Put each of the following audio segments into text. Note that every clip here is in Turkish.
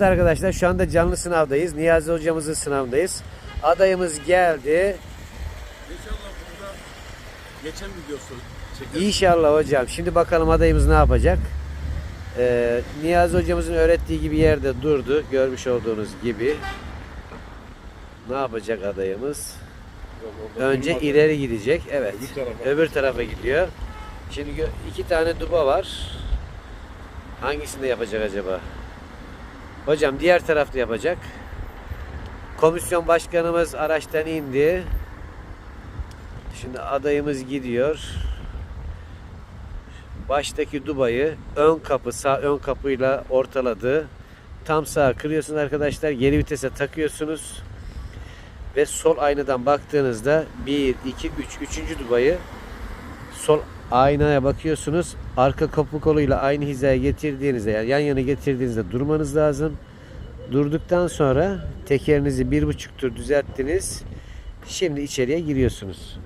Evet arkadaşlar şu anda canlı sınavdayız. Niyazi hocamızın sınavındayız. Adayımız geldi. İnşallah burada geçen videosu çekeriz. İnşallah hocam. Şimdi bakalım adayımız ne yapacak. Ee, Niyazi hocamızın öğrettiği gibi yerde durdu. Görmüş olduğunuz gibi. Ne yapacak adayımız? Önce ileri gidecek. Evet. Öbür tarafa. Öbür tarafa gidiyor. Şimdi iki tane duba var. Hangisinde yapacak acaba? Hocam diğer tarafta yapacak. Komisyon başkanımız araçtan indi. Şimdi adayımız gidiyor. Baştaki dubayı ön kapı sağ ön kapıyla ortaladı. Tam sağa kırıyorsunuz arkadaşlar. Geri vitese takıyorsunuz. Ve sol aynadan baktığınızda 1, 2, 3. 3. dubayı sol aynaya bakıyorsunuz. Arka kapı koluyla aynı hizaya getirdiğinizde yani yan yana getirdiğinizde durmanız lazım. Durduktan sonra tekerinizi bir buçuk tur düzelttiniz. Şimdi içeriye giriyorsunuz.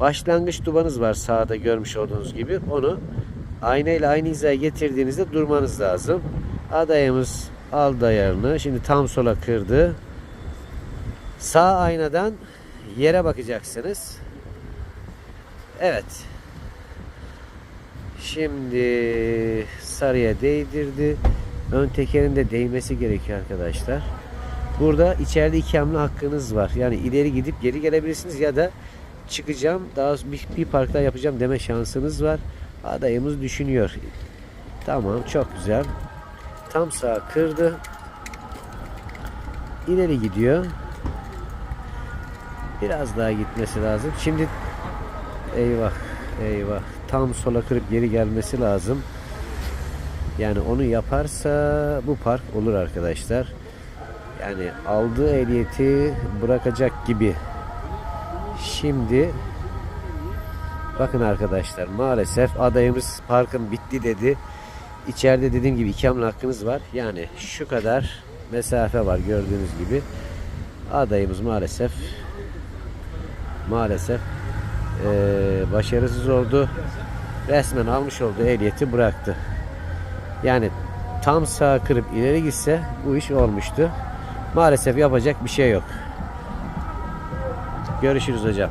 Başlangıç dubanız var sağda görmüş olduğunuz gibi. Onu aynayla aynı hizaya getirdiğinizde durmanız lazım. Adayımız aldı ayarını. Şimdi tam sola kırdı. Sağ aynadan yere bakacaksınız. Evet. Şimdi sarıya değdirdi. Ön tekerin de değmesi gerekiyor arkadaşlar. Burada içeride iki hamle hakkınız var. Yani ileri gidip geri gelebilirsiniz ya da çıkacağım daha bir, bir park yapacağım deme şansınız var. Adayımız düşünüyor. Tamam çok güzel. Tam sağ kırdı. İleri gidiyor. Biraz daha gitmesi lazım. Şimdi eyvah eyvah tam sola kırıp geri gelmesi lazım. Yani onu yaparsa bu park olur arkadaşlar. Yani aldığı ehliyeti bırakacak gibi. Şimdi bakın arkadaşlar maalesef adayımız parkın bitti dedi. İçeride dediğim gibi iki hamle hakkınız var. Yani şu kadar mesafe var gördüğünüz gibi. Adayımız maalesef maalesef eee, başarısız oldu. Resmen almış olduğu ehliyeti bıraktı. Yani tam sağa kırıp ileri gitse bu iş olmuştu. Maalesef yapacak bir şey yok. Görüşürüz hocam.